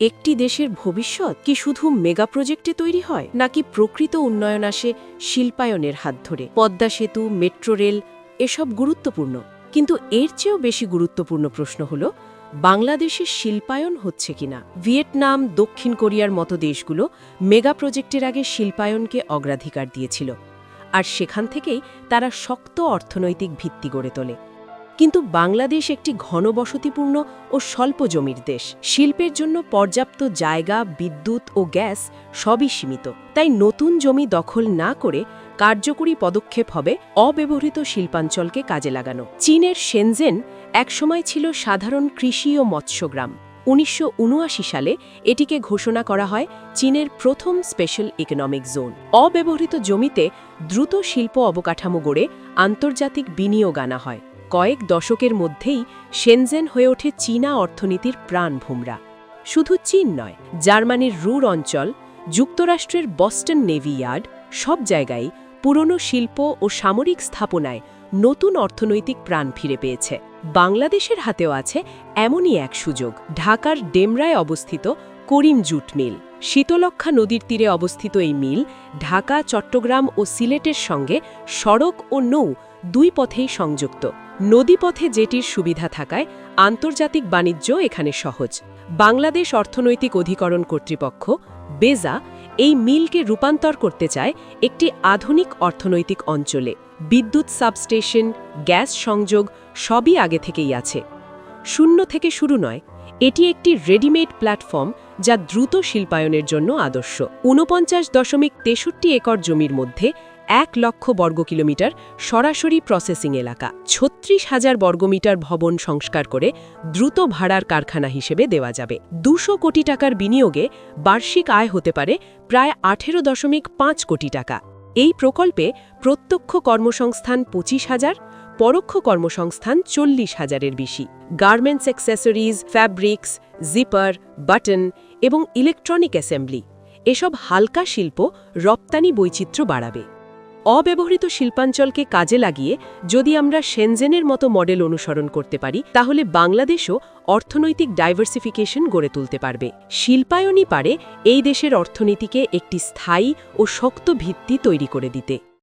একটি দেশের ভবিষ্যৎ কি শুধু মেগা প্রজেক্টে তৈরি হয়, নাকি প্রকৃত উন্নয়ন আসে শিল্পায়নের হাত ধরে? পদ্মা সেতু, মেট্রো রেল, এসব গুরুত্বপূর্ণ। কিন্তু এর চেয়েও বেশি গুরুত্বপূর্ণ প্রশ্ন হল, বাংলাদেশের শিল্পায়ন হচ্ছে কিনা? ভিয়েতনাম, দক্ষিণ কোরিয়ার মতো দেশগুলো মেগা প্রজেক্টের আগে শিল্পায়নকে অগ্রাধিকার দিয়েছিল। আর সেখান থেকেই তারা শক্ত অর্থনৈতিক ভিত্তি গড়ে তোলে। কিন্তু বাংলাদেশ একটি ঘনবসতিপূর্ণ ও স্বল্প জমির দেশ। শিল্পের জন্য পর্যাপ্ত জায়গা, বিদ্যুৎ ও গ্যাস সবই সীমিত। তাই নতুন জমি দখল না করে কার্যকরী পদক্ষেপ হবে অব্যবহৃত শিল্পাঞ্চলকে কাজে লাগানো। চীনের সেনজেন একসময় ছিল সাধারণ কৃষি ও মৎস্যগ্রাম উনিশশো উনআশি সালে এটিকে ঘোষণা করা হয় চীনের প্রথম স্পেশাল ইকোনমিক জোন। অব্যবহৃত জমিতে দ্রুত শিল্প অবকাঠামো গড়ে আন্তর্জাতিক বিনিয়োগ আনা হয়। কয়েক দশকের মধ্যেই সেনজেন হয়ে ওঠে চীনা অর্থনীতির প্রাণভোমরা শুধু চীন নয়, জার্মানির রুর অঞ্চল, যুক্তরাষ্ট্রের বস্টন নেভি ইয়ার্ড, সব জায়গায় পুরনো শিল্প ও সামরিক স্থাপনায় নতুন অর্থনৈতিক প্রাণ ফিরে পেয়েছে। বাংলাদেশের হাতেও আছে এমনই এক সুযোগ। ঢাকার ডেমরায় অবস্থিত করিম জুট মিল। শীতলক্ষা নদীর তীরে অবস্থিত এই মিল ঢাকা, চট্টগ্রাম ও সিলেটের সঙ্গে সড়ক ও নৌ দুই পথেই সংযুক্ত। নদীপথে যেটির সুবিধা থাকায় আন্তর্জাতিক বাণিজ্য এখানে সহজ। বাংলাদেশ অর্থনৈতিক অধিকরণ কর্তৃপক্ষ বেজা এই মিলকে রূপান্তর করতে চায় একটি আধুনিক অর্থনৈতিক অঞ্চলে। বিদ্যুৎ সাবস্টেশন, গ্যাস সংযোগ সবই আগে থেকেই আছে। শূন্য থেকে শুরু নয়, এটি একটি রেডিমেড প্ল্যাটফর্ম যা দ্রুত শিল্পায়নের জন্য আদর্শ। ঊনপঞ্চাশ দশমিক তেষট্টি একর জমির মধ্যে এক লক্ষ বর্গ কিলোমিটার সরাসরি প্রসেসিং এলাকা। ছত্রিশ হাজার বর্গমিটার ভবন সংস্কার করে দ্রুত ভাড়ার কারখানা হিসেবে দেওয়া যাবে। দুশো কোটি টাকার বিনিয়োগে বার্ষিক আয় হতে পারে প্রায় আঠেরো দশমিক পাঁচ কোটি টাকা। এই প্রকল্পে প্রত্যক্ষ কর্মসংস্থান পঁচিশ হাজার পরোক্ষ কর্মসংস্থান চল্লিশ হাজারের বেশি। Garments accessories, fabrics, zipper, button এবং ইলেকট্রনিক অ্যাসেম্বলি। এসব হালকা শিল্প রপ্তানি বৈচিত্র্য বাড়াবে। অব্যবহৃত শিল্পাঞ্চলকে কাজে লাগিয়ে যদি আমরা সেনজেনের মতো মডেল অনুসরণ করতে পারি, তাহলে বাংলাদেশও অর্থনৈতিক ডাইভার্সিফিকেশন গড়ে তুলতে পারবে। শিল্পায়নই পারে এই দেশের অর্থনীতিকে একটি স্থায়ী ও শক্ত ভিত্তি তৈরি করে দিতে।